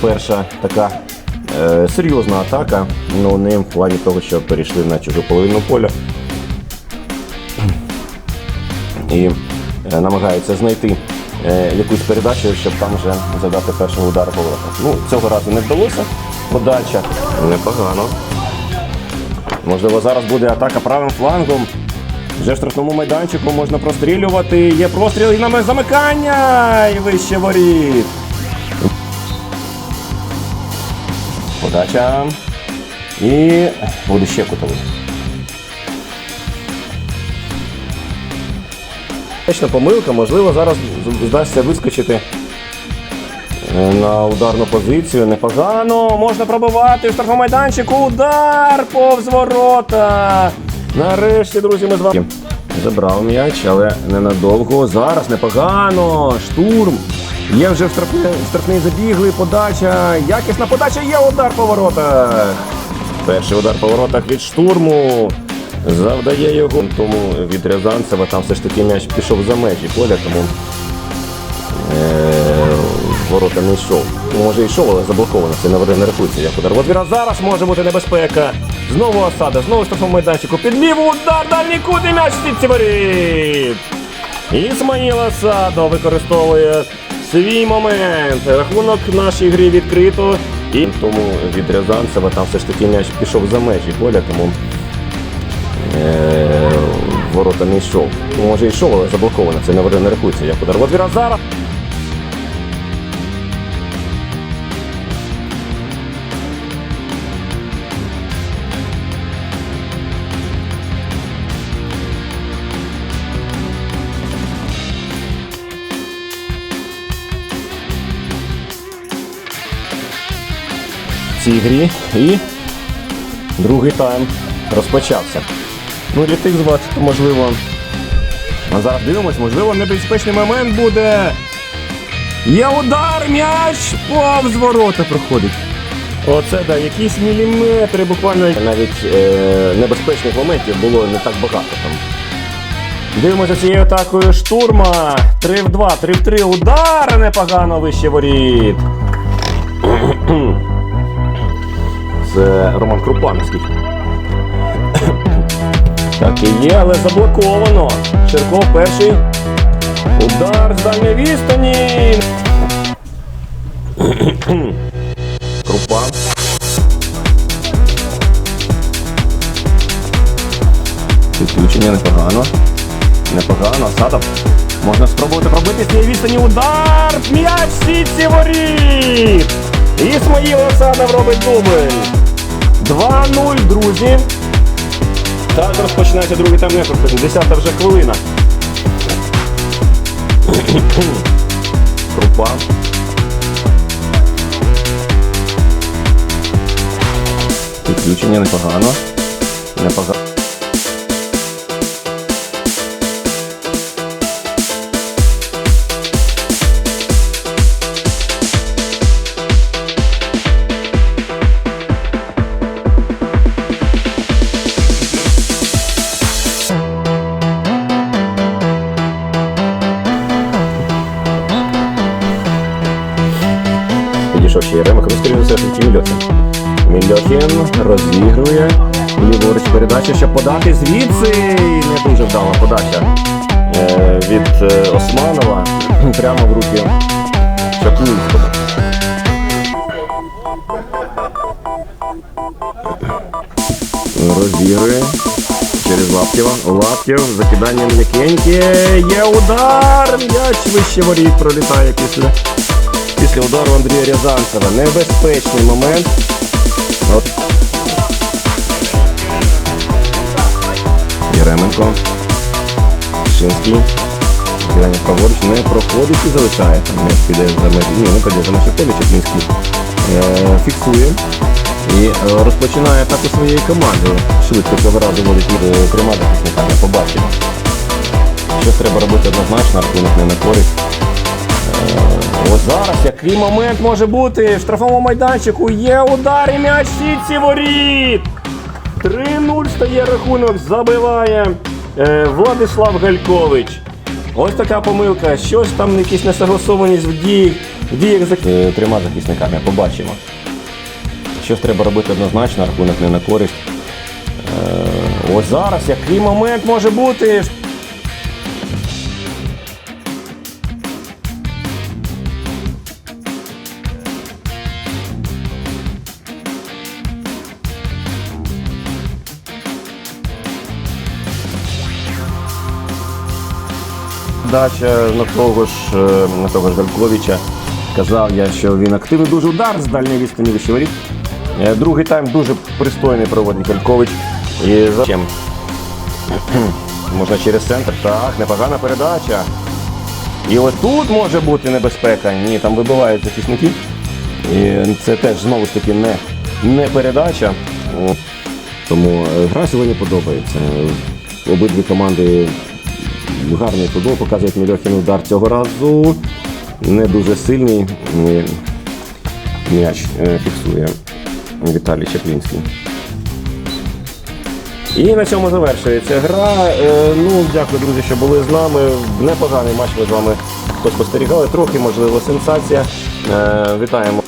перша така е, серйозна атака. Ну, не в плані того, що перейшли на чужу половину поля. І е, намагаються знайти е, якусь передачу, щоб там вже задати перший удар по воротах. Ну, цього разу не вдалося. Подача непогано. Можливо, зараз буде атака правим флангом. Вже в штрафному майданчику можна прострілювати. Є простріл і на замикання! І вище воріт. Подача. І буде ще кутовий. Точна помилка, можливо, зараз вдасться вискочити е, на ударну позицію. Непогано. Можна пробивати в штрафному майданчику. Удар повз ворота. Нарешті, друзі, ми з вами. Забрав м'яч, але ненадовго. Зараз непогано. Штурм. Є вже штрафний, штрафний забігли. Подача. Якісна подача. Є удар по воротах. Перший удар по воротах від штурму. Завдає його. Тому від Рязанцева там все ж таки м'яч пішов за межі поля, тому е, ворота не йшов. Ну, може йшов, але заблоковано. Це не рахується як удар. От зараз може бути небезпека. Знову осада, знову в штрафному майданчику. Під ліву удар, дальній кут м'яч сітці воріт. Ісмаїл Асадо використовує свій момент. Рахунок нашій грі відкрито. І тому від Рязанцева там все ж таки м'яч пішов за межі поля, тому е, ворота не йшов. Може йшов, але заблоковано. Це не не рахується як удар. От зараз. В цій грі. І другий тайм розпочався. Ну, для тих з вас, то можливо. А зараз дивимось, можливо, небезпечний момент буде. Є удар, м'яч повз ворота проходить. Оце да, якісь міліметри буквально. Навіть е, небезпечних моментів було не так багато там. Дивимося цією атакою штурма. 3 в 2, 3 в 3. Удар непогано вище воріт. Це Роман Крупанський. Так і є, але заблоковано. Черков перший. Удар з дальньої відстані. Крупа. Підключення непогано. Непогано. Садов. Можна спробувати пробити з цієї відстані удар. М'яч в сітці воріт. Ісмаїл Асадов робить дубль. 2-0, друзі. Так розпочинається другий тайм не проходить. Десята вже хвилина. Крупа. Підключення непогано. Непогано. Підійшов ще Єремик, розстрілюється в Мільохін. Мільохін розігрує. Ліворуч передача, щоб подати звідси. Не дуже вдала подача е, від е, Османова прямо в руки Чаплинському. Розігрує через Лаптєва. Лаптєв, закидання м'якеньке. Є удар! М'яч вище воріт пролітає після після удару Андрія Рязанцева. Небезпечний момент. От. Єременко. Шинський. Грання праворуч не проходить і залишає. М'яч піде за межі. Ні, не піде за межі поля Чеплінський. Е, фіксує. І е, розпочинає атаку своєї команди. Швидко цього разу водить е, трьома захисниками. Побачимо. Щось треба робити однозначно, рахунок не на користь. Ось зараз який момент може бути в штрафному майданчику. Є удар і м'яч сітці воріт. 3-0 стає рахунок, забиває е, Владислав Галькович. Ось така помилка. Щось там якісь несогласованість в діях В діях зах... е, трьома захисниками побачимо. Щось треба робити однозначно, рахунок не на користь. Е, ось зараз який момент може бути. Дача на того ж е, на того ж Гальковича. Казав я, що він активний дуже удар з дальньої відстані вище воріт. Другий тайм дуже пристойний проводить Галькович. І за чим? Можна через центр. Так, непогана передача. І от тут може бути небезпека. Ні, там вибивають захисники. І це теж знову ж таки не, не передача. Тому е, гра сьогодні подобається. Обидві команди гарний футбол показують Мільохін удар цього разу. Не дуже сильний. М'яч е, фіксує Віталій Чаплінський. І на цьому завершується гра. Е, Ну, дякую, друзі, що були з нами. Непоганий матч ми з вами поспостерігали. Трохи, можливо, сенсація. Е, Вітаємо